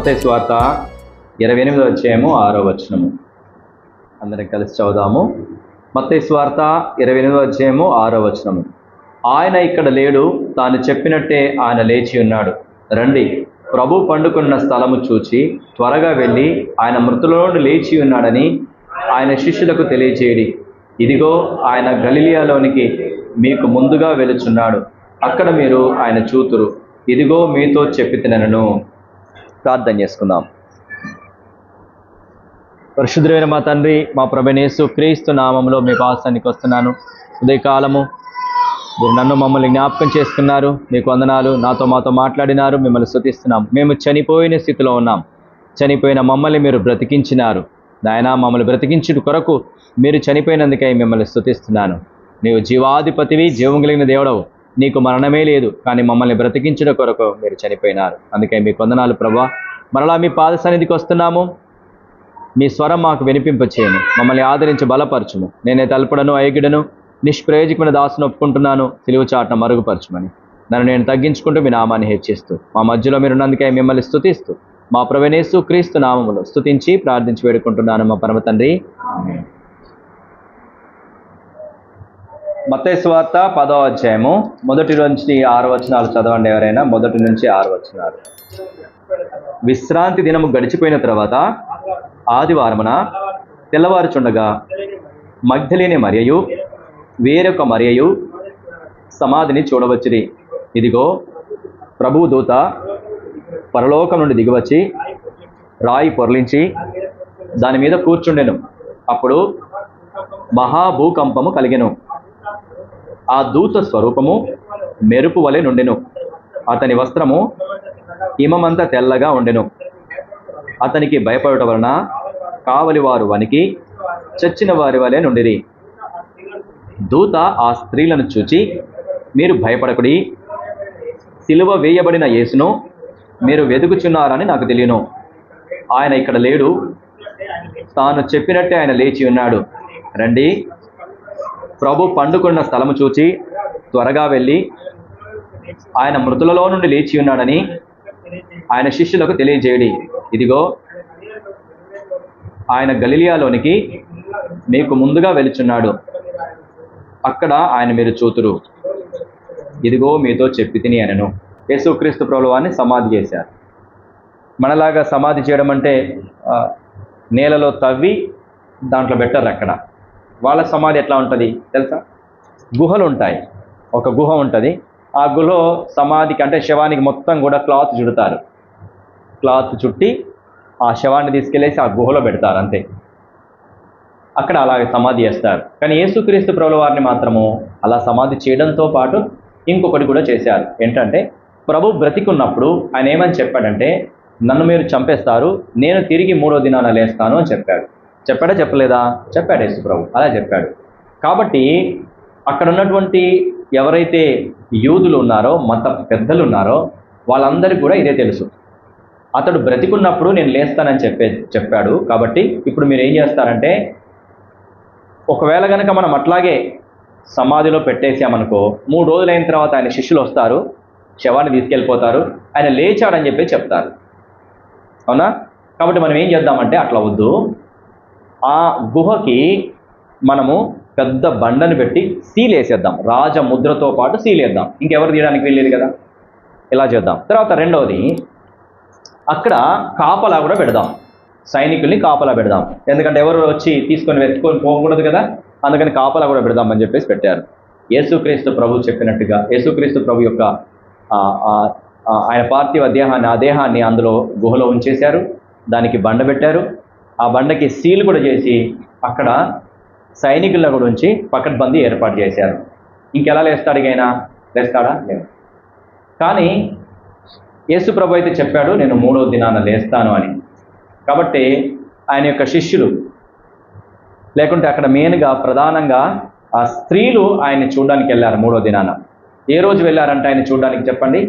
మత స్వార్త ఇరవై ఎనిమిదో అధ్యాయము ఆరో వచనము. అందరం కలిసి చదుదాము మత స్వార్త ఇరవై ఎనిమిదో అధ్యాయము ఆరో వచనము. ఆయన ఇక్కడ లేడు తాను చెప్పినట్టే ఆయన లేచి ఉన్నాడు. రండి ప్రభు పండుకున్న స్థలము చూచి త్వరగా వెళ్ళి ఆయన మృతులలో లేచి ఉన్నాడని ఆయన శిష్యులకు తెలియచేయడి. ఇదిగో ఆయన గలిలియాలోనికి మీకు ముందుగా వెలుచున్నాడు. అక్కడ మీరు ఆయన చూతురు. ఇదిగో మీతో చెప్పి తినను ప్రార్థన చేసుకుందాం. పరిశుద్ధమైన మా తండ్రి మా ప్రభనేసు క్రీస్తు నామంలో మీ పాసానికి వస్తున్నాను. ఉదయకాలము మీరు నన్ను మమ్మల్ని జ్ఞాపకం చేసుకున్నారు. మీకు వందనాలు. నాతో మాతో మాట్లాడినారు. మిమ్మల్ని శృతిస్తున్నాం మేము చనిపోయిన స్థితిలో ఉన్నాం. చనిపోయిన మమ్మల్ని మీరు బ్రతికించినారు. నాయన మమ్మల్ని బ్రతికించిన కొరకు మీరు చనిపోయినందుకై మిమ్మల్ని స్థుతిస్తున్నాను నీవు జీవాధిపతివి జీవం కలిగిన దేవుడవు. నీకు మరణమే లేదు కానీ మమ్మల్ని బ్రతికించడం కొరకు మీరు చనిపోయినారు. అందుకే మీ కొందనాలు ప్రభా మరలా మీ పాద సన్నిధికి వస్తున్నాము. మీ స్వరం మాకు వినిపింపచేయను మమ్మల్ని ఆదరించి బలపరచుము. నేనే తలపడను ఐగిడను నిష్ప్రయోజకమైన దాసును ఒప్పుకుంటున్నాను. సిలువు చాటున మరుగుపరచుమని. నన్ను నేను తగ్గించుకుంటూ మీ నామాన్ని హెచ్చిస్తూ. మా మధ్యలో మీరున్నందుకే మిమ్మల్ని స్థుతిస్తూ మా ప్రవణేశు క్రీస్తు నామములు స్థుతించి ప్రార్థించి వేడుకుంటున్నాను మా పరమ తండ్రి మతేశ్వార్త పదో అధ్యాయము. మొదటి నుంచి ఆరు వచనాలు చదవండి ఎవరైనా. మొదటి నుంచి ఆరు వచనాలు. విశ్రాంతి దినము గడిచిపోయిన తర్వాత ఆదివారమున తెల్లవారుచుండగా మగ్ధలేని మరియయు వేరొక మరియయు సమాధిని చూడవచ్చిరి. ఇదిగో ప్రభు దూత పరలోకం నుండి దిగివచ్చి రాయి పొరలించి దాని మీద కూర్చుండెను. అప్పుడు మహాభూకంపము కలిగెను. ఆ దూత స్వరూపము మెరుపు వలె నుండెను. అతని వస్త్రము హిమమంత తెల్లగా ఉండెను. అతనికి భయపడటం వలన కావలి వారు వనికి చచ్చిన వారి వలె నుండిరి. దూత ఆ స్త్రీలను చూచి మీరు భయపడకుడి. సిలువ వేయబడిన యేసును మీరు వెతుకుచున్నారని నాకు తెలియను. ఆయన ఇక్కడ లేడు. తాను చెప్పినట్టే ఆయన లేచి ఉన్నాడు. రండి. ప్రభు పండుకున్న స్థలము చూచి త్వరగా వెళ్ళి ఆయన మృతులలో నుండి లేచి ఉన్నాడని ఆయన శిష్యులకు తెలియజేయడి. ఇదిగో ఆయన గలిలియాలోనికి మీకు ముందుగా వెలుచున్నాడు అక్కడ ఆయన మీరు చూతురు. ఇదిగో మీతో చెప్పి తిని అనను. యేసుక్రీస్తు ప్రభువాన్ని సమాధి చేశారు. మనలాగా సమాధి చేయడం అంటే నేలలో తవ్వి దాంట్లో పెట్టారు అక్కడ. వాళ్ళ సమాధి ఎట్లా ఉంటుంది తెలుసా? గుహలు ఉంటాయి ఒక గుహ ఉంటుంది. ఆ గుహలో సమాధికి అంటే శవానికి మొత్తం కూడా క్లాత్ చుడతారు. క్లాత్ చుట్టి ఆ శవాన్ని తీసుకెళ్ళేసి ఆ గుహలో పెడతారు అంతే. అక్కడ అలాగే సమాధి చేస్తారు. కానీ యేసుక్రీస్తు ప్రభుల వారిని మాత్రము అలా సమాధి చేయడంతో పాటు ఇంకొకటి కూడా చేశారు. ఏంటంటే ప్రభు బ్రతికున్నప్పుడు ఆయన ఏమని చెప్పాడంటే నన్ను మీరు చంపేస్తారు నేను తిరిగి మూడో దినాన లేస్తాను అని చెప్పాడు. చెప్పాడా చెప్పలేదా? చెప్పాడు యేసుప్రభు. అలా చెప్పాడు. కాబట్టి అక్కడ ఉన్నటువంటి ఎవరైతే యూదులు ఉన్నారో మత పెద్దలు ఉన్నారో వాళ్ళందరికీ కూడా ఇదే తెలుసు. అతడు బ్రతికున్నప్పుడు నేను లేస్తానని చెప్పే చెప్పాడు. కాబట్టి ఇప్పుడు మీరు ఏం చేస్తారంటే ఒకవేళ కనుక మనం అట్లాగే సమాధిలో పెట్టేసామనుకో మూడు రోజులు అయిన తర్వాత ఆయన శిష్యులు వస్తారు శవాన్ని తీసుకెళ్ళిపోతారు ఆయన లేచాడని చెప్పి చెప్తారు. అవునా? కాబట్టి మనం ఏం చేద్దామంటే అట్లా వద్దు. ఆ గుహకి మనము పెద్ద బండను పెట్టి సీల్ వేసేద్దాం. రాజముద్రతో పాటు సీల్ వేద్దాం. ఇంకెవరు తీయడానికి వెళ్ళేది కదా? ఇలా చేద్దాం. తర్వాత రెండవది అక్కడ కాపలా కూడా పెడదాం. సైనికుల్ని కాపలా పెడదాం. ఎందుకంటే ఎవరు వచ్చి తీసుకొని వెతుకొని పోకూడదు కదా? అందుకని కాపలా కూడా పెడదామని చెప్పేసి పెట్టారు. యేసుక్రీస్తు ప్రభు చెప్పినట్టుగా యేసుక్రీస్తు ప్రభు యొక్క ఆయన పార్థివ దేహాన్ని ఆ దేహాన్ని అందులో గుహలో ఉంచేశారు. దానికి బండ పెట్టారు. ఆ బండకి సీల్ కూడా చేసి అక్కడ సైనికుల కూడా ఉంచి పకడ్బందీ ఏర్పాటు చేశారు. ఇంకెలా లేస్తాడు ఇకైనా లేస్తాడా? లేదు. కానీ యేసు ప్రభు అయితే చెప్పాడు నేను మూడో దినాన లేస్తాను అని. కాబట్టి ఆయన యొక్క శిష్యులు లేకుంటే అక్కడ మెయిన్గా ప్రధానంగా ఆ స్త్రీలు ఆయన్ని చూడడానికి వెళ్ళారు మూడో దినాన. ఏ రోజు వెళ్ళారంటే ఆయన చూడడానికి చెప్పండి?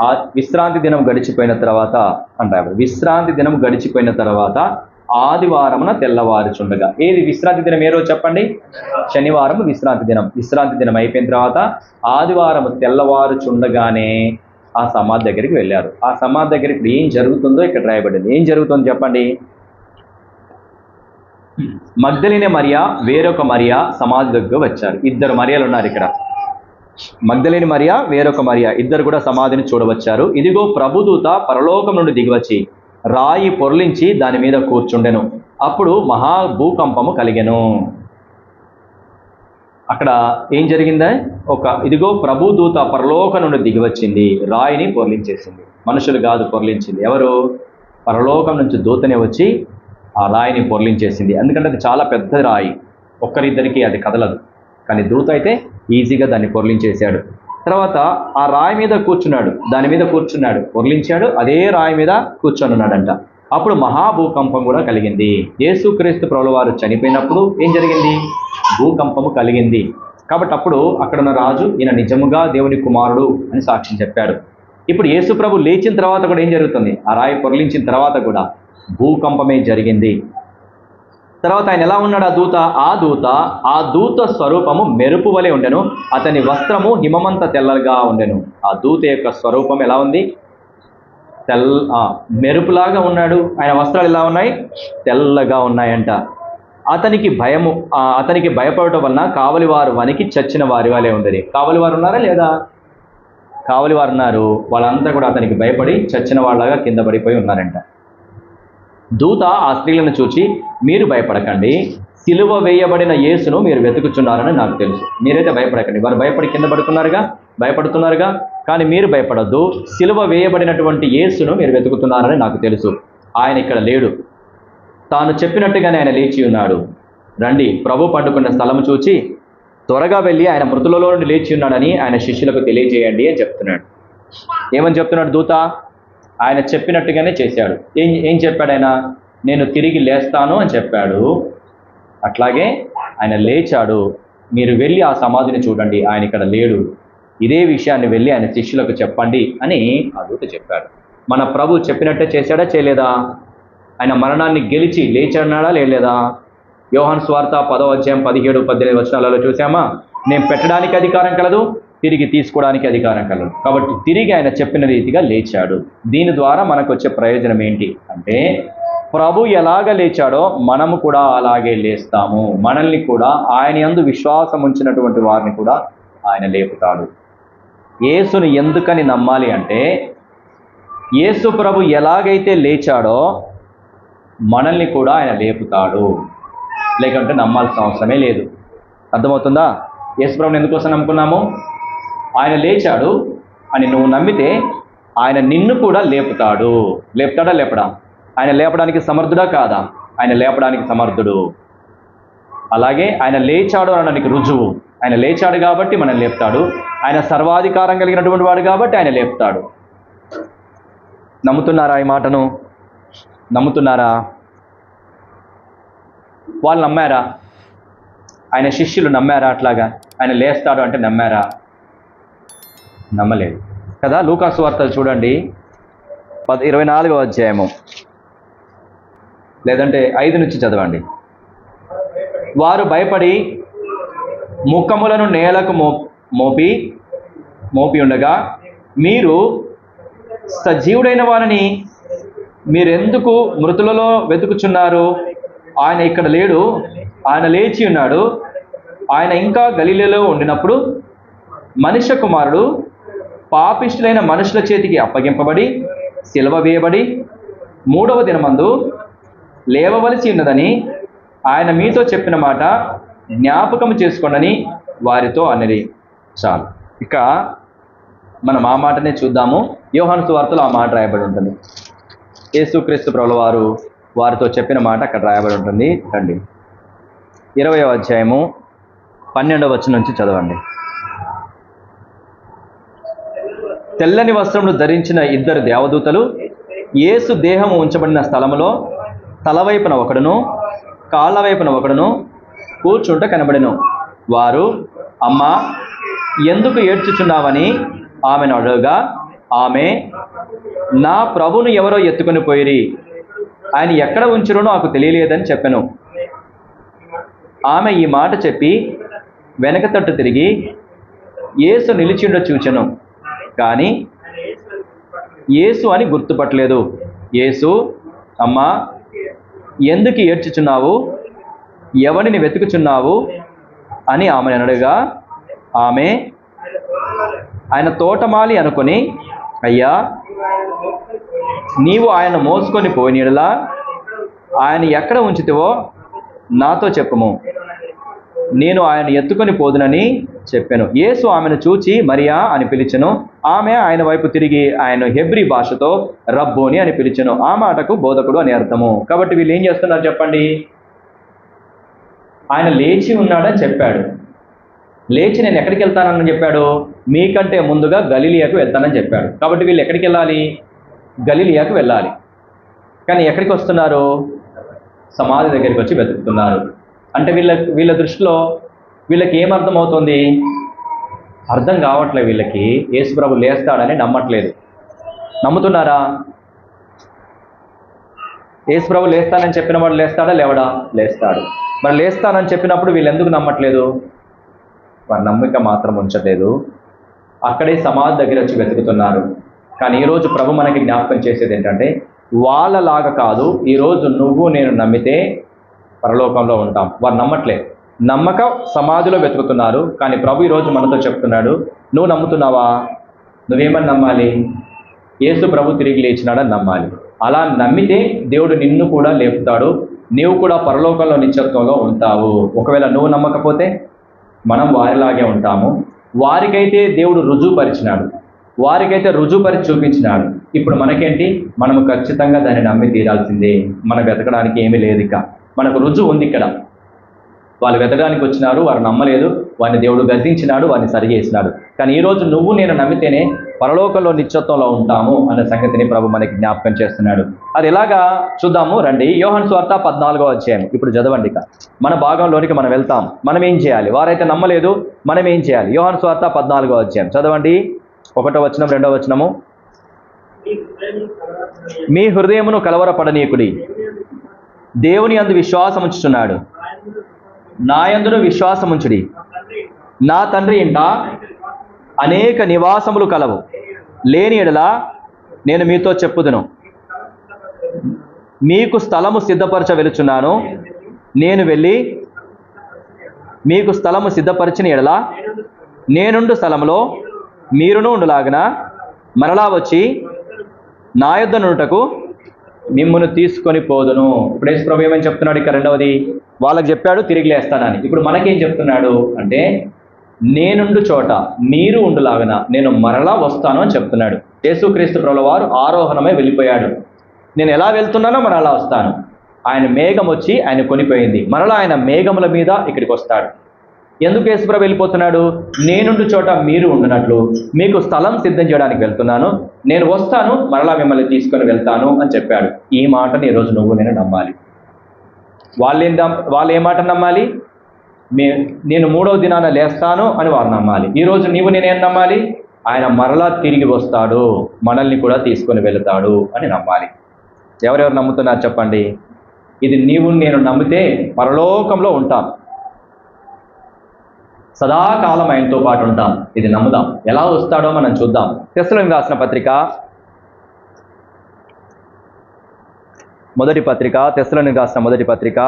ఆ విశ్రాంతి దినం గడిచిపోయిన తర్వాత అంటారు. విశ్రాంతి దినం గడిచిపోయిన తర్వాత ఆదివారమున తెల్లవారుచుండగా. ఏది? విశ్రాంతి దినం ఏ రోజు చెప్పండి? శనివారం విశ్రాంతి దినం. విశ్రాంతి దినం అయిపోయిన తర్వాత ఆదివారం తెల్లవారుచుండగానే ఆ సమాధి దగ్గరికి వెళ్ళారు. ఆ సమాధి దగ్గర ఇప్పుడు ఏం జరుగుతుందో ఇక్కడ రాయబడింది. ఏం జరుగుతుందో చెప్పండి? మగ్ధలిన మరియా వేరొక మరియా సమాధి దగ్గర వచ్చారు. ఇద్దరు మరియాలు ఉన్నారు ఇక్కడ. మగ్ధలేని మరియా వేరొక మరియా ఇద్దరు కూడా సమాధిని చూడవచ్చారు. ఇదిగో ప్రభుదూత పరలోకం నుండి దిగివచ్చి రాయి పొర్లించి దాని మీద కూర్చుండెను. అప్పుడు మహా భూకంపము కలిగెను. అక్కడ ఏం జరిగిందా? ఒక ఇదిగో ప్రభు దూత పరలోక నుండి దిగివచ్చింది రాయిని పొర్లించేసింది. మనుషులు కాదు పొర్లించింది. ఎవరు? పరలోకం నుంచి దూతనే వచ్చి ఆ రాయిని పొర్లించేసింది. ఎందుకంటే అది చాలా పెద్ద రాయి. ఒక్కరిద్దరికి అది కదలదు. కానీ దూత అయితే ఈజీగా దాన్ని పొర్లించేశాడు. తర్వాత ఆ రాయి మీద కూర్చున్నాడు. దాని మీద కూర్చున్నాడు. పొర్లించాడు అదే రాయి మీద కూర్చొని ఉన్నాడంట అప్పుడు మహాభూకంపం కూడా కలిగింది. యేసుక్రీస్తు ప్రభుల వారు చనిపోయినప్పుడు ఏం జరిగింది? భూకంపము కలిగింది. కాబట్టి అప్పుడు అక్కడున్న రాజు ఈయన నిజముగా దేవుని కుమారుడు అని సాక్ష్యం చెప్పాడు. ఇప్పుడు యేసు ప్రభు లేచిన తర్వాత కూడా ఏం జరుగుతుంది? ఆ రాయి పొరలించిన తర్వాత కూడా భూకంపమే జరిగింది. తర్వాత ఆయన ఎలా ఉన్నాడు ఆ దూత? ఆ దూత ఆ దూత స్వరూపము మెరుపు వలె ఉండెను. అతని వస్త్రము హిమమంత తెల్లగా ఉండెను. ఆ దూత యొక్క స్వరూపం ఎలా ఉంది? తెల్ల మెరుపులాగా ఉన్నాడు. ఆయన వస్త్రాలు ఎలా ఉన్నాయి? తెల్లగా ఉన్నాయంట. అతనికి భయము అతనికి భయపడటం వలన కావలి వారు వనికి చచ్చిన వారి వలె ఉండేది కావలి వారు ఉన్నారా లేదా? కావలి వారు ఉన్నారు. వాళ్ళంతా కూడా అతనికి భయపడి చచ్చిన వాళ్ళగా కింద పడిపోయి ఉన్నారంట. దూత ఆ స్త్రీలను చూచి మీరు భయపడకండి. సిలువ వేయబడిన యేసును మీరు వెతుకుచున్నారని నాకు తెలుసు. మీరైతే భయపడకండి. వారు భయపడి కింద పడుతున్నారుగా భయపడుతున్నారుగా? కానీ మీరు భయపడద్దు. సిలువ వేయబడినటువంటి యేసును మీరు వెతుకుతున్నారని నాకు తెలుసు. ఆయన ఇక్కడ లేడు. తాను చెప్పినట్టుగానే ఆయన లేచి ఉన్నాడు. రండి. ప్రభు పండుకున్న స్థలము చూచి త్వరగా వెళ్ళి ఆయన మృతులలో నుండి లేచి ఉన్నాడని ఆయన శిష్యులకు తెలియజేయండి అని చెప్తున్నాడు. ఏమని చెప్తున్నాడు దూత? ఆయన చెప్పినట్టుగానే చేశాడు. ఏం ఏం చెప్పాడు ఆయన? నేను తిరిగి లేస్తాను అని చెప్పాడు. అట్లాగే ఆయన లేచాడు. మీరు వెళ్ళి ఆ సమాధిని చూడండి. ఆయన ఇక్కడ లేడు. ఇదే విషయాన్ని వెళ్ళి ఆయన శిష్యులకు చెప్పండి అని ఆ దూత చెప్పాడు. మన ప్రభు చెప్పినట్టే చేశాడా చేయలేదా? ఆయన మరణాన్ని గెలిచి లేచన్నాడా లేలేదా యోహాన్ స్వార్థ పదో అధ్యాయం పదిహేడు పద్దెనిమిది వచనాలలో చూసామా నేను పెట్టడానికి అధికారం కలదు తిరిగి తీసుకోవడానికి అధికారం కలదు కాబట్టి తిరిగి ఆయన చెప్పిన రీతిగా లేచాడు. దీని ద్వారా మనకు వచ్చే ప్రయోజనం ఏంటి? అంటే ప్రభు ఎలాగ లేచాడో మనము కూడా అలాగే లేస్తాము. మనల్ని కూడా ఆయన యందు విశ్వాసం ఉంచినటువంటి వారిని కూడా ఆయన లేపుతాడు. యేసును ఎందుకని నమ్మాలి అంటే యేసు ప్రభు ఎలాగైతే లేచాడో మనల్ని కూడా ఆయన లేపుతాడు. లేకుంటే నమ్మాల్సిన అవసరమే లేదు. అర్థమవుతుందా? యేసు ప్రభుని ఎందుకోసం నమ్ముకున్నాము? ఆయన లేచాడు అని నువ్వు నమ్మితే ఆయన నిన్ను కూడా లేపుతాడు. లేపుతాడా లేపడా? ఆయన లేపడానికి సమర్థుడా కాదా? ఆయన లేపడానికి సమర్థుడు. అలాగే ఆయన లేచాడు అనడానికి రుజువు. ఆయన లేచాడు కాబట్టి మనం లేపుతాడు. ఆయన సర్వాధికారం కలిగినటువంటి వాడు కాబట్టి ఆయన లేపుతాడు. నమ్ముతున్నారా ఈ మాటను? నమ్ముతున్నారా? వాళ్ళు నమ్మారా? ఆయన శిష్యులు నమ్మారా అట్లాగా? ఆయన లేస్తాడు అంటే నమ్మారా? నమ్మలేదు. కదా లూకాసు వార్తలు చూడండి. పద ఇరవై నాలుగవ అధ్యాయము. లేదంటే ఐదు నుంచి చదవండి. వారు భయపడి ముఖములను నేలకు మో మోపి మోపి ఉండగా మీరు సజీవుడైన వారిని మీరెందుకు మృతులలో వెతుకుచున్నారు? ఆయన ఇక్కడ లేడు. ఆయన లేచి ఉన్నాడు. ఆయన ఇంకా గలీలలో ఉండినప్పుడు మనుష్య కుమారుడు పాపిష్టులైన మనుషుల చేతికి అప్పగింపబడి సిలువ వేయబడి మూడవ దినమందు లేవవలసి ఉన్నదని ఆయన మీతో చెప్పిన మాట జ్ఞాపకం చేసుకోండని వారితో అన్నది. చాలు. ఇక మనం ఆ మాటనే చూద్దాము. యోహాను సువార్తలో ఆ మాట రాయబడి ఉంటుంది. యేసుక్రీస్తు ప్రభుల వారు వారితో చెప్పిన మాట అక్కడ రాయబడి ఉంటుంది. రండి. ఇరవై అధ్యాయము పన్నెండవ వచ్చి నుంచి చదవండి. తెల్లని వస్త్రమును ధరించిన ఇద్దరు దేవదూతలు యేసు దేహము ఉంచబడిన స్థలములో తలవైపున ఒకడును కాళ్ళ వైపున ఒకడును కూర్చుంట కనబడెను. వారు అమ్మా ఎందుకు ఏడ్చుచున్నావని ఆమెను అడగగా ఆమె నా ప్రభును ఎవరో ఎత్తుకొని పోయిరి. ఆయన ఎక్కడ ఉంచురో నాకు తెలియలేదని చెప్పాను. ఆమె ఈ మాట చెప్పి వెనక తట్టు తిరిగి ఏసు నిలిచిండో చూచెను. కానీ యేసు అని గుర్తుపట్టలేదు. యేసు అమ్మా ఎందుకు ఏడ్చుచున్నావు? ఎవరిని వెతుకుచున్నావు? అని ఆమెను అనడుగా ఆమె ఆయన తోటమాలి అనుకుని అయ్యా నీవు ఆయన మోసుకొని పోయినలా ఆయన ఎక్కడ ఉంచుతావో నాతో చెప్పుము. నేను ఆయన ఎత్తుకొని పోదునని చెప్పాను. యేసు ఆమెను చూచి మరియా అని పిలిచెను. ఆమె ఆయన వైపు తిరిగి ఆయన హెబ్రి భాషతో రబ్బోని అని పిలిచెను. ఆ మాటకు బోధకుడు అని అర్థము. కాబట్టి వీళ్ళు ఏం చేస్తున్నారు చెప్పండి? ఆయన లేచి ఉన్నాడని చెప్పాడు. లేచి నేను ఎక్కడికి వెళ్తానని చెప్పాడు? మీకంటే ముందుగా గలీలియాకు వెళ్తానని చెప్పాడు. కాబట్టి వీళ్ళు ఎక్కడికి వెళ్ళాలి? గలీలియాకు వెళ్ళాలి. కానీ ఎక్కడికి వస్తున్నారు? సమాధి దగ్గరికి వచ్చి వెతుకుతున్నారు. అంటే వీళ్ళ వీళ్ళ దృష్టిలో వీళ్ళకి ఏం అర్థం కావట్లేదు వీళ్ళకి. యేసుప్రభు లేస్తాడని నమ్మట్లేదు. నమ్ముతున్నారా? యేసుప్రభు లేస్తానని చెప్పిన వాడు లేస్తాడా? లేవడా? లేస్తాడు. మరి లేస్తానని చెప్పినప్పుడు వీళ్ళు ఎందుకు నమ్మట్లేదు? వారి నమ్మిక మాత్రం ఉంచలేదు అక్కడే సమాధి దగ్గర వచ్చి వెతుకుతున్నారు. కానీ ఈరోజు ప్రభు మనకి జ్ఞాపకం చేసేది ఏంటంటే వాళ్ళలాగా కాదు ఈరోజు నువ్వు నేను నమ్మితే పరలోకంలో ఉంటాం. వారు నమ్మట్లే. నమ్మక సమాధిలో వెతుకుతున్నారు. కానీ ప్రభు ఈరోజు మనతో చెప్తున్నాడు నువ్వు నమ్ముతున్నావా? నువ్వేమని నమ్మాలి? యేసు ప్రభు తిరిగి లేచినాడని నమ్మాలి. అలా నమ్మితే దేవుడు నిన్ను కూడా లేపుతాడు. నీవు కూడా పరలోకంలో నిత్యత్వంలో ఉంటావు. ఒకవేళ నువ్వు నమ్మకపోతే మనం వారిలాగే ఉంటాము. వారికైతే దేవుడు రుజువుపరిచినాడు. వారికైతే రుజువుపరిచి చూపించినాడు. ఇప్పుడు మనకేంటి? మనము ఖచ్చితంగా దాన్ని నమ్మి తీరాల్సిందే. మనం వెతకడానికి ఏమీ లేదు ఇక. మనకు రుజువు ఉంది ఇక్కడ. వాళ్ళు వెతకడానికి వచ్చినారు వారు నమ్మలేదు వారిని దేవుడు గద్దించినాడు వారిని సరిచేసినాడు కానీ ఈరోజు నువ్వు నేను నమ్మితేనే పరలోకంలో నిత్యత్వంలో ఉంటాము అనే సంగతిని ప్రభు మనకి జ్ఞాపకం చేస్తున్నాడు. అది ఎలాగా? చూద్దాము రండి. యోహన్ స్వార్త పద్నాలుగో అధ్యాయం. ఇప్పుడు చదవండి మన భాగంలోనికి మనం వెళ్తాం. మనం ఏం చేయాలి? వారైతే నమ్మలేదు మనం ఏం చేయాలి? యోహన్ స్వార్త పద్నాలుగో అధ్యాయం. చదవండి. ఒకటో వచనం రెండో వచనము. మీ హృదయమును కలవరపడనీకుడి దేవుని అందు విశ్వాసం ఉంచుచున్నాడు. నా విశ్వాసం విశ్వాసముంచుడి నా తండ్రి ఇంట అనేక నివాసములు కలవు. లేని ఎడలా నేను మీతో చెప్పుదును. మీకు స్థలము సిద్ధపరచ వెలుచున్నాను నేను వెళ్ళి మీకు స్థలము సిద్ధపరిచిన ఎడలా నేనుండు స్థలంలో మీరును ఉండులాగన మరలా వచ్చి నా యొద్ద మిమ్మును తీసుకొని పోదును. ఇప్పుడు యేసు ప్రభు ఏమని చెప్తున్నాడు? ఇక రెండవది వాళ్ళకి చెప్పాడు తిరిగి లేస్తానని. ఇప్పుడు మనకేం చెప్తున్నాడు అంటే నేనుండు చోట మీరు ఉండులాగన నేను మరలా వస్తాను అని చెప్తున్నాడు. యేసుక్రీస్తు ప్రభుల వారు ఆరోహణమై వెళ్ళిపోయాడు. నేను ఎలా వెళ్తున్నానో మరలా వస్తాను. ఆయన మేఘం వచ్చి ఆయన కొనిపోయింది. మరలా ఆయన మేఘముల మీద ఇక్కడికి వస్తాడు. ఎందుకు యేసుప్రభు వెళ్ళిపోతున్నాడు? నేనుండు చోట మీరు ఉండునట్లు మీకు స్థలం సిద్ధం చేయడానికి వెళ్తున్నాను. నేను వస్తాను మరలా మిమ్మల్ని తీసుకొని వెళ్తాను అని చెప్పాడు. ఈ మాటని ఈరోజు నువ్వు నేను నమ్మాలి. వాళ్ళు ఏం వాళ్ళు ఏ మాట నమ్మాలి? మే నేను మూడవ దినాన లేస్తాను అని వారు నమ్మాలి. ఈరోజు నీవు నేనేం నమ్మాలి? ఆయన మరలా తిరిగి వస్తాడు మనల్ని కూడా తీసుకొని వెళతాడు అని నమ్మాలి. ఎవరెవరు నమ్ముతున్నారు చెప్పండి? ఇది నీవు నేను నమ్మితే పరలోకంలో ఉంటాం. సదాకాలం ఆయనతో పాటు ఉంటాం. ఇది నమ్ముదాం. ఎలా వస్తాడో మనం చూద్దాం. తెస్సలోని రాసిన పత్రిక. మొదటి పత్రిక. తెస్సలోని రాసిన మొదటి పత్రిక.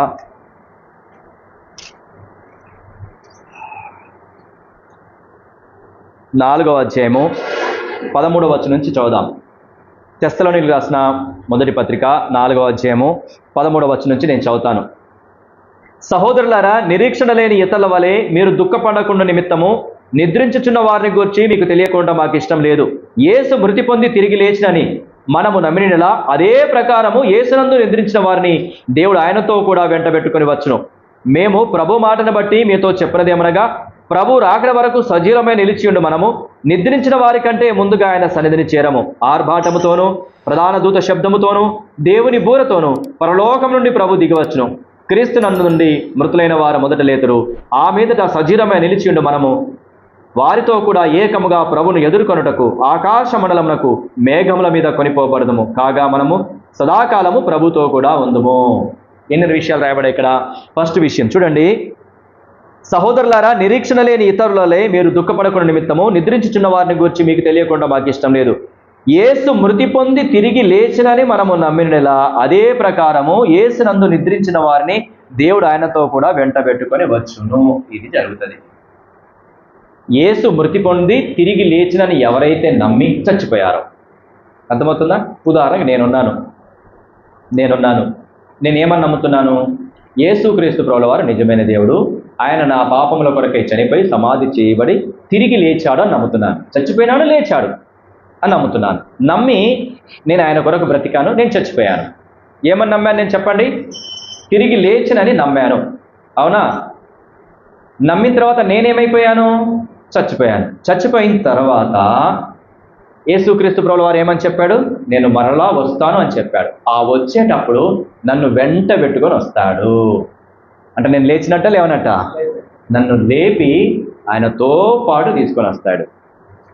నాలుగవ అధ్యాయము. పదమూడవ వచ్చి నుంచి చదువుదాం. తెస్తలోని రాసిన మొదటి పత్రిక నాలుగవ అధ్యాయము. పదమూడవ వచ్చి నుంచి నేను చదువుతాను. సహోదరులారా నిరీక్షణ లేని ఇతరుల వలె మీరు దుఃఖపడకుండా నిమిత్తము నిద్రించుచున్న వారిని గురించి మీకు తెలియకుండా మాకు ఇష్టం లేదు. యేసు మృతి పొంది తిరిగి లేచినని మనము నమ్మినలా అదే ప్రకారము ఏసునందు నిద్రించిన వారిని దేవుడు ఆయనతో కూడా వెంటబెట్టుకొని వచ్చును. మేము ప్రభు మాటను బట్టి మీతో చెప్పినదేమనగా ప్రభు రాకడ వరకు సజీవమై నిలిచి ఉండు మనము నిద్రించిన వారి కంటే ముందుగా ఆయన సన్నిధిని చేరము. ఆర్భాటముతోనూ ప్రధాన దూత శబ్దముతోనూ దేవుని బూరతోనూ పరలోకం నుండి ప్రభు దిగవచ్చును క్రీస్తు నందు నుండి మృతులైన వారు మొదట లేతురు. ఆ మీదట సజీరమై నిలిచిండు మనము. వారితో కూడా ఏకముగా ప్రభును ఎదుర్కొనుటకు ఆకాశ మండలమునకు మేఘముల మీద కొనిపోబడదము. కాగా మనము సదాకాలము ప్రభుతో కూడా ఉందము. ఎన్ని విషయాలు రాయబడే ఇక్కడ? ఫస్ట్ విషయం చూడండి. సహోదరులారా నిరీక్షణ లేని ఇతరులలే మీరు దుఃఖపడకుండా నిమిత్తము నిద్రించుచున్న వారిని గురించి మీకు తెలియకుండా మాకు ఇష్టం లేదు. ఏసు మృతి పొంది తిరిగి లేచినని మనము నమ్మినలా? అదే ప్రకారము యేసునందు నిద్రించిన వారిని దేవుడు ఆయనతో కూడా వెంట పెట్టుకొని వచ్చును. ఇది జరుగుతుంది. ఏసు మృతి పొంది తిరిగి లేచినని ఎవరైతే నమ్మి చచ్చిపోయారో. అర్థమవుతుందా? ఉదాహరణకి నేనున్నాను. నేనున్నాను. నేనేమని నమ్ముతున్నాను? యేసుక్రీస్తు ప్రభుల వారు నిజమైన దేవుడు. ఆయన నా పాపముల కొరకై చనిపోయి సమాధి చేయబడి తిరిగి లేచాడు అని నమ్ముతున్నాను. చచ్చిపోయినాడు లేచాడు. అని నమ్ముతున్నాను. నమ్మి నేను ఆయన కొరకు బ్రతికాను నేను చచ్చిపోయాను. ఏమని నమ్మాను నేను చెప్పండి? తిరిగి లేచినని నమ్మాను. అవునా? నమ్మిన తర్వాత నేనేమైపోయాను? చచ్చిపోయాను. చచ్చిపోయిన తర్వాత యేసుక్రీస్తు ప్రభుల వారు ఏమని చెప్పాడు? నేను మరలా వస్తాను అని చెప్పాడు. ఆ వచ్చేటప్పుడు నన్ను వెంట పెట్టుకొని వస్తాడు. అంటే నేను లేచినట్ట లేవనట్ట? నన్ను లేపి ఆయనతో పాటు తీసుకొని వస్తాడు.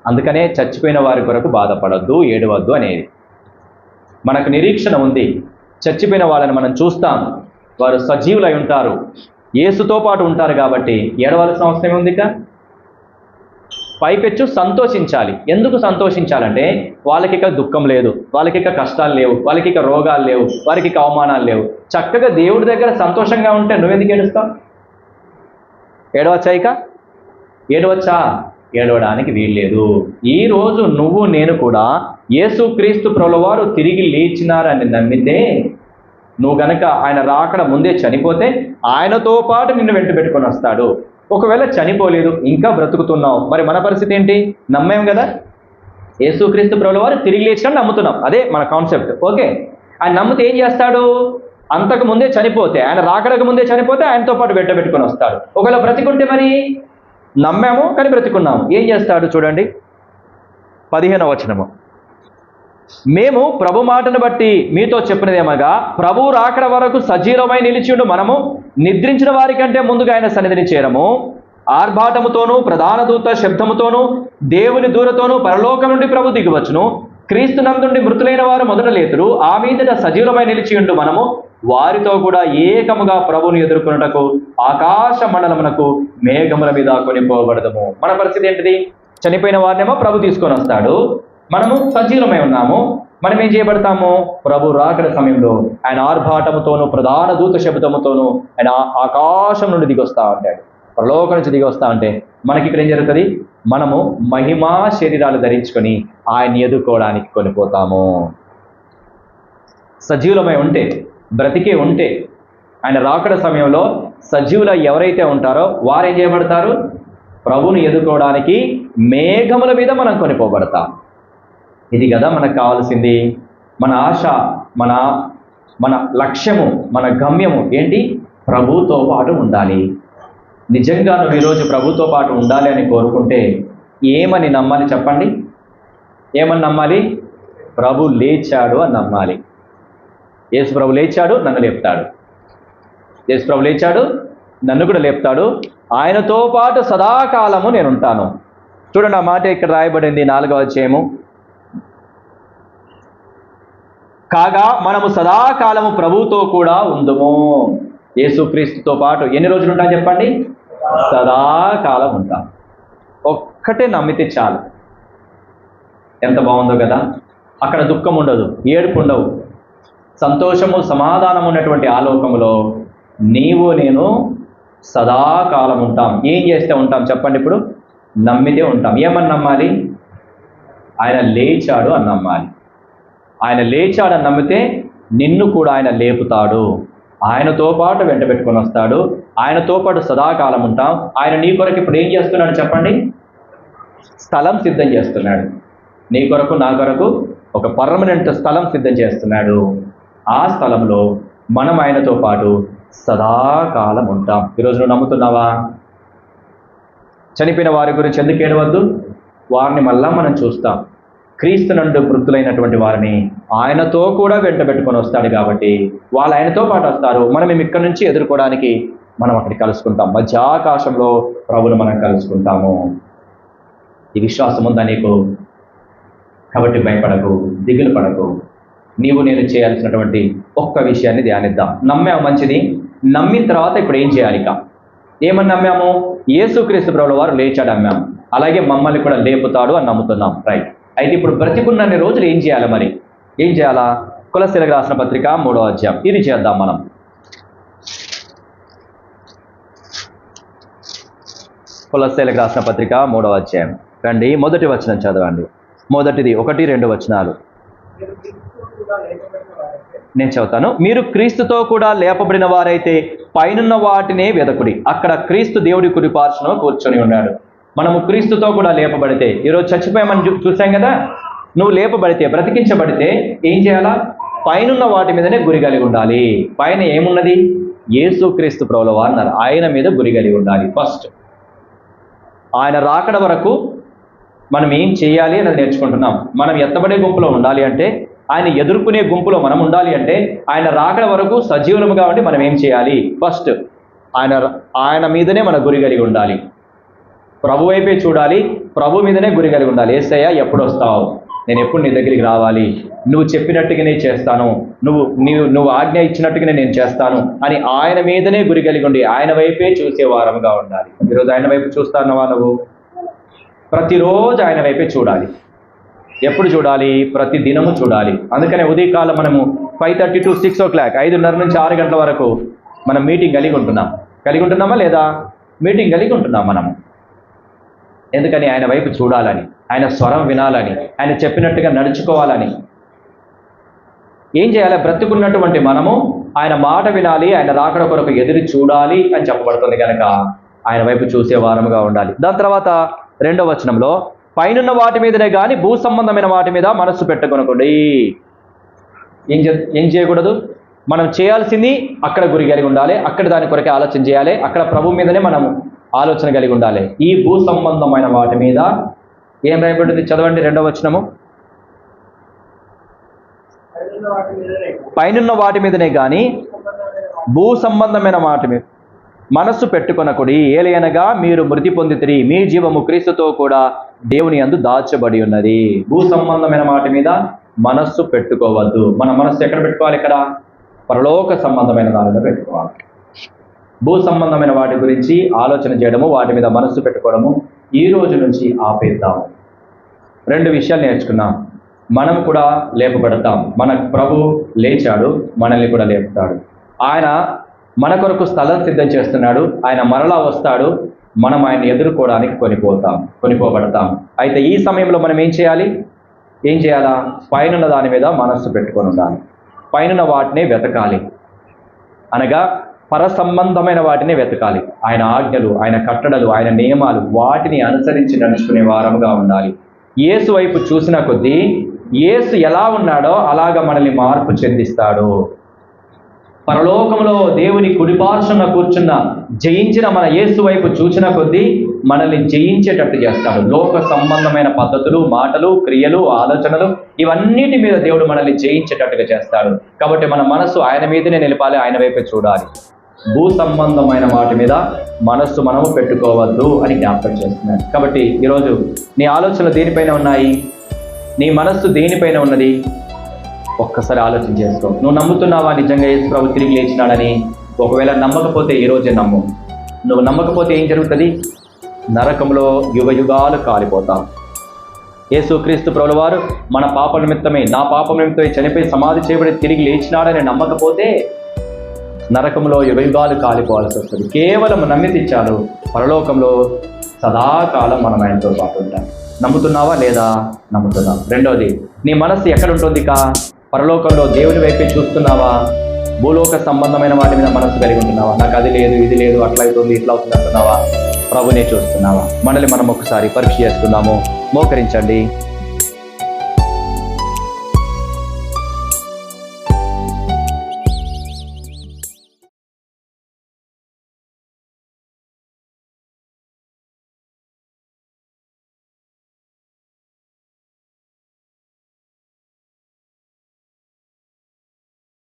అందుకనే చచ్చిపోయిన వారి కొరకు బాధపడద్దు ఏడవద్దు అనేది. మనకు నిరీక్షణ ఉంది. చచ్చిపోయిన వాళ్ళని మనం చూస్తాం. వారు సజీవులై ఉంటారు. యేసుతో పాటు ఉంటారు కాబట్టి ఏడవలసిన అవసరం ఉంది ఇక పైపెచ్చు సంతోషించాలి. ఎందుకు సంతోషించాలంటే వాళ్ళకి ఇక దుఃఖం లేదు వాళ్ళకి ఇక కష్టాలు లేవు వాళ్ళకి ఇక రోగాలు లేవు వారికి ఇక అవమానాలు లేవు. చక్కగా దేవుడి దగ్గర సంతోషంగా ఉంటే నువ్వెందుకు ఏడుస్తావు? ఏడవచ్చా ఇక? ఏడవచ్చా? ఏడవడానికి వీల్లేదు. ఈరోజు నువ్వు నేను కూడా యేసుక్రీస్తు ప్రభులవారు తిరిగి లేచినారని నమ్మితే నువ్వు గనక ఆయన రాకడ ముందే చనిపోతే ఆయనతో పాటు నిన్ను వెంట పెట్టుకొని వస్తాడు. ఒకవేళ చనిపోలేదు ఇంకా బ్రతుకుతున్నావు మరి మన పరిస్థితి ఏంటి? నమ్మేం కదా? యేసుక్రీస్తు ప్రభుల వారు తిరిగి లేచినా నమ్ముతున్నాం. అదే మన కాన్సెప్ట్. ఓకే? ఆయన నమ్మితే ఏం చేస్తాడు? అంతకు ముందే చనిపోతే ఆయన రాకడకు ముందే చనిపోతే ఆయనతో పాటు వెంట పెట్టుకొని వస్తాడు. ఒకవేళ బ్రతికుంటే మరి నమ్మాము కానీ బ్రతికున్నాము. ఏం చేస్తాడు చూడండి. పదిహేనవ వచనము. మేము ప్రభు మాటను బట్టి మీతో చెప్పినదేమగా ప్రభు రాకడ వరకు సజీవమై నిలిచిండు మనము నిద్రించిన వారి కంటే ముందుగా ఆయన సన్నిధిని చేరము. ఆర్భాటముతోనూ ప్రధాన దూత శబ్దముతోనూ దేవుని దూరతోనూ పరలోకం నుండి ప్రభు దిగువచ్చును. క్రీస్తు నందుండి మృతులైన వారు మొదట లేతురు. ఆ మీదట సజీవమై నిలిచియుండు మనము. వారితో కూడా ఏకముగా ప్రభుని ఎదుర్కొనుటకు ఆకాశ మండలమునకు మేఘముల మీద కొనిపోబడదము. మన పరిస్థితి ఏంటిది? చనిపోయిన వారినేమో ప్రభు తీసుకొని వస్తాడు. మనము సజీవమై ఉన్నాము. మనం ఏం చేయబడతాము? ప్రభు రాకడ సమయంలో ఆయన ఆర్భాటముతోనూ ప్రధాన దూత శబ్దముతోనూ ఆయన ఆకాశం నుండి దిగొస్తా ఉంటాడు. ప్రలోకం నుంచి దిగి వస్తా ఉంటే మనకి ఇక్కడ ఏం జరుగుతుంది? మనము మహిమా శరీరాలు ధరించుకొని ఆయన్ని ఎదుర్కోవడానికి కొనిపోతాము. సజీవులమై ఉంటే బ్రతికే ఉంటే ఆయన రాకడ సమయంలో సజీవుల ఎవరైతే ఉంటారో వారేం చేయబడతారు? ప్రభుని ఎదుర్కోవడానికి మేఘముల మీద మనం కొనిపోబడతాం. ఇది కదా మనకు కావాల్సింది. మన ఆశ మన మన లక్ష్యము మన గమ్యము ఏంటి? ప్రభుతో పాటు ఉండాలి. నిజంగా నువ్వు ఈరోజు ప్రభుతో పాటు ఉండాలి అని కోరుకుంటే ఏమని నమ్మాలి చెప్పండి? ఏమని నమ్మాలి? ప్రభు లేచాడు అని నమ్మాలి. యేసు ప్రభు లేచాడు నన్ను లేపుతాడు. యేసు ప్రభు లేచాడు నన్ను కూడా లేపుతాడు. ఆయనతో పాటు సదాకాలము నేను ఉంటాను చూడండి ఆ మాట ఇక్కడ రాయబడింది నాలుగవ అధ్యాయము. కాగా మనము సదాకాలము ప్రభువుతో కూడా ఉందము. యేసుక్రీస్తుతో పాటు ఎన్ని రోజులు ఉంటాం చెప్పండి? సదాకాలం ఉంటాం. ఒక్కటే నమ్మితే చాలు. ఎంత బాగుందో కదా? అక్కడ దుఃఖం ఉండదు ఏడుపు ఉండవు. సంతోషము సమాధానం ఉన్నటువంటి ఆలోకములో నీవు నేను సదాకాలం ఉంటాం. ఏం చేస్తే ఉంటాం చెప్పండి ఇప్పుడు? నమ్మితే ఉంటాం. ఏమని నమ్మాలి? ఆయన లేచాడు అని నమ్మాలి. ఆయన లేచాడని నమ్మితే నిన్ను కూడా ఆయన లేపుతాడు. ఆయనతో పాటు వెంట పెట్టుకొని వస్తాడు. ఆయనతో పాటు సదాకాలం ఉంటాం. ఆయన నీ కొరకు ఇప్పుడు ఏం చేస్తున్నాడు చెప్పండి? స్థలం సిద్ధం చేస్తున్నాడు. నీ కొరకు నా కొరకు ఒక పర్మనెంట్ స్థలం సిద్ధం చేస్తున్నాడు. ఆ స్థలంలో మనం ఆయనతో పాటు సదాకాలం ఉంటాం. ఈరోజు నువ్వు నమ్ముతున్నావా? చనిపోయిన వారి గురించి ఎందుకు ఏడవద్దు? వారిని మళ్ళా మనం చూస్తాం. క్రీస్తు వృత్తులైనటువంటి వారిని ఆయనతో కూడా వెంట పెట్టుకొని వస్తాడు కాబట్టి వాళ్ళు ఆయనతో పాటు వస్తారు. మనం మేము ఇక్కడ నుంచి ఎదుర్కోవడానికి మనం అక్కడికి కలుసుకుంటాం. మధ్యాకాశంలో ప్రభులు మనం కలుసుకుంటాము. ఈ విశ్వాసం ఉందా నీకు? కాబట్టి భయపడకు దిగులు పడకు. నీవు నేను చేయాల్సినటువంటి ఒక్క విషయాన్ని ధ్యానిద్దాం. నమ్మాము మంచిది. నమ్మిన తర్వాత ఇప్పుడు ఏం చేయాలి ఇక? ఏమని నమ్మాము? యేసుక్రీస్తు ప్రభుల వారు లేచాడు అమ్మాము అలాగే మమ్మల్ని కూడా లేపుతాడు అని నమ్ముతున్నాం. రైట్. అయితే ఇప్పుడు బ్రతికున్నన్ని రోజులు ఏం చేయాలి మరి? ఏం చేయాలా? కులశీలకు రాసిన పత్రిక మూడో అధ్యాయం. ఇది చేద్దాం మనం. కులశీలకు రాసిన పత్రిక మూడో అధ్యాయం. రండి మొదటి వచనం చదవండి. మొదటిది ఒకటి రెండు వచనాలు. నేను చెబుతాను మీరు క్రీస్తుతో కూడా లేపబడిన వారైతే పైనున్న వాటినే వెదకుడి. అక్కడ క్రీస్తు దేవుడి కుడి కూర్చొని ఉన్నాడు. మనము క్రీస్తుతో కూడా లేపబడితే. ఈరోజు చచ్చిపోయామని చూసాం కదా? నువ్వు లేపబడితే బ్రతికించబడితే ఏం చేయాలా? పైనున్న వాటి మీదనే గురి కలిగి ఉండాలి. పైన ఏమున్నది? యేసు క్రీస్తు ప్రభులవా అన్నారు. ఆయన మీద గురి కలిగి ఉండాలి ఫస్ట్. ఆయన రాకడ వరకు మనం ఏం చేయాలి అనేది నేర్చుకుంటున్నాం. మనం ఎత్తబడే గుంపులో ఉండాలి అంటే ఆయన ఎదుర్కొనే గుంపులో మనం ఉండాలి అంటే ఆయన రాకడ వరకు సజీవులముగా ఉండి మనం ఏం చేయాలి? ఫస్ట్ ఆయన ఆయన మీదనే మన గురి కలిగి ఉండాలి. ప్రభు వైపే చూడాలి ప్రభు మీదనే గురి కలిగి ఉండాలి. ఏసయ్య ఎప్పుడు వస్తావు నేను ఎప్పుడు నీ దగ్గరికి రావాలి? నువ్వు చెప్పినట్టుగానే చేస్తాను. నువ్వు నీవు నువ్వు ఆజ్ఞ ఇచ్చినట్టుగానే నేను చేస్తాను అని ఆయన మీదనే గురి కలిగి ఉండి ఆయన వైపే చూసే వారముగా ఉండాలి. ఈరోజు ఆయన వైపు చూస్తానవా నువ్వు? ప్రతిరోజు ఆయన వైపే చూడాలి. ఎప్పుడు చూడాలి? ప్రతి దినము చూడాలి. అందుకనే ఉదయకాలం మనము five thirty to six o'clock ఐదున్నర నుంచి ఆరు గంటల వరకు మనం మీటింగ్ కలిగి ఉంటున్నాం. కలిగి ఉంటున్నామా లేదా? మీటింగ్ కలిగి ఉంటున్నాం మనము. ఎందుకని ఆయన వైపు చూడాలని ఆయన స్వరం వినాలని ఆయన చెప్పినట్టుగా నడుచుకోవాలని. ఏం చేయాలి? బ్రతుకున్నటువంటి మనము ఆయన మాట వినాలి ఆయన రాకడ కొరకు ఎదురు చూడాలి అని చెప్పబడుతుంది కనుక ఆయన వైపు చూసే వారముగా ఉండాలి. దాని తర్వాత రెండవ వచనంలో పైనున్న వాటి మీదనే కానీ భూ సంబంధమైన వాటి మీద మనస్సు పెట్టుకొనకండి. ఏం చే ఏం చేయకూడదు? మనం చేయాల్సింది అక్కడ గురి కలిగి ఉండాలి అక్కడ దాని కొరకే ఆలోచన చేయాలి అక్కడ ప్రభు మీదనే మనము ఆలోచన కలిగి ఉండాలి. ఈ భూ సంబంధమైన వాటి మీద ఏం రాయబడింది? చదవండి రెండవ వచనము. పైనున్న వాటి మీదనే కానీ భూ సంబంధమైన వాటి మీద మనస్సు పెట్టుకొనకుడి ఏలయనగా మీరు మృతి పొందితిరి మీ జీవము క్రీస్తుతో కూడా దేవుని అందు దాచబడి ఉన్నది. భూ సంబంధమైన వాటి మీద మనస్సు పెట్టుకోవద్దు. మన మనస్సు ఎక్కడ పెట్టుకోవాలి ఇక్కడ? పరలోక సంబంధమైన దానిలో పెట్టుకోవాలి. భూ సంబంధమైన వాటి గురించి ఆలోచన చేయడము వాటి మీద మనస్సు పెట్టుకోవడము ఈ రోజు నుంచి ఆపేద్దాం. రెండు విషయాలు నేర్చుకున్నాం. మనం కూడా లేపబడతాం. మన ప్రభు లేచాడు మనల్ని కూడా లేపుతాడు. ఆయన మన కొరకు స్థలం సిద్ధం చేస్తున్నాడు ఆయన మరలా వస్తాడు మనం ఆయన ఎదుర్కోవడానికి కొనిపోతాం కొనిపోబడతాం. అయితే ఈ సమయంలో మనం ఏం చేయాలి? ఏం చేయాలా? పైనున్న దాని మీద మనస్సు పెట్టుకొని ఉండాలి. పైనున్న వాటినే వెతకాలి. అనగా పర సంబంధమైన వాటిని వెతకాలి. ఆయన ఆజ్ఞలు ఆయన కట్టడలు ఆయన నియమాలు వాటిని అనుసరించి నడుచుకునే వారముగా ఉండాలి. ఏసు వైపు చూసిన కొద్దీ యేసు ఎలా ఉన్నాడో అలాగ మనల్ని మార్పు చెందిస్తాడు. పరలోకంలో దేవుని కుడిపార్శ్వన కూర్చున్న జయించిన మన యేసు వైపు చూసిన కొద్దీ మనల్ని జయించేటట్టు చేస్తాడు. లోక సంబంధమైన పద్ధతులు మాటలు క్రియలు ఆలోచనలు ఇవన్నిటి మీద దేవుడు మనల్ని జయించేటట్టుగా చేస్తాడు. కాబట్టి మన మనసు ఆయన మీదనే నిలపాలి ఆయన వైపే చూడాలి. భూ సంబంధమైన వాటి మీద మనస్సు మనము పెట్టుకోవద్దు అని జ్ఞాపకం చేస్తున్నాను కాబట్టి ఈరోజు నీ ఆలోచనలు దేనిపైన ఉన్నాయి? నీ మనస్సు దేనిపైన ఉన్నది? ఒక్కసారి ఆలోచన చేసుకో. నువ్వు నమ్ముతున్నావా నిజంగా యేసు ప్రభు తిరిగి లేచినాడని? ఒకవేళ నమ్మకపోతే ఈ రోజే నమ్ము. నువ్వు నమ్మకపోతే ఏం జరుగుతుంది? నరకంలో యుగ యుగాలు కాలిపోతాం యేసుక్రీస్తు ప్రభుల వారు మన పాప నిమిత్తమే నా పాప నిమిత్తమే చనిపోయి సమాధి చేయబడి తిరిగి లేచినాడని నమ్మకపోతే నరకంలో యుగయుగాలు కాలిపోవాల్సి వస్తుంది. కేవలం నమ్మితిచ్చాను పరలోకంలో సదాకాలం మనం ఆయనతో పాటు ఉంటాం. నమ్ముతున్నావా లేదా? నమ్ముతున్నాం. రెండోది నీ మనస్సు ఎక్కడుంటుంది కా పరలోకంలో దేవుని వైపే చూస్తున్నావా? భూలోక సంబంధమైన వాటి మీద మనసు కలిగి ఉంటున్నావా? నాకు అది లేదు ఇది లేదు అట్లా అవుతుంది ఇట్లా అవుతుంది అంటున్నావా? ప్రభునే చూస్తున్నావా? మనల్ని మనం ఒకసారి పరీక్ష చేస్తున్నాము. మోకరించండి.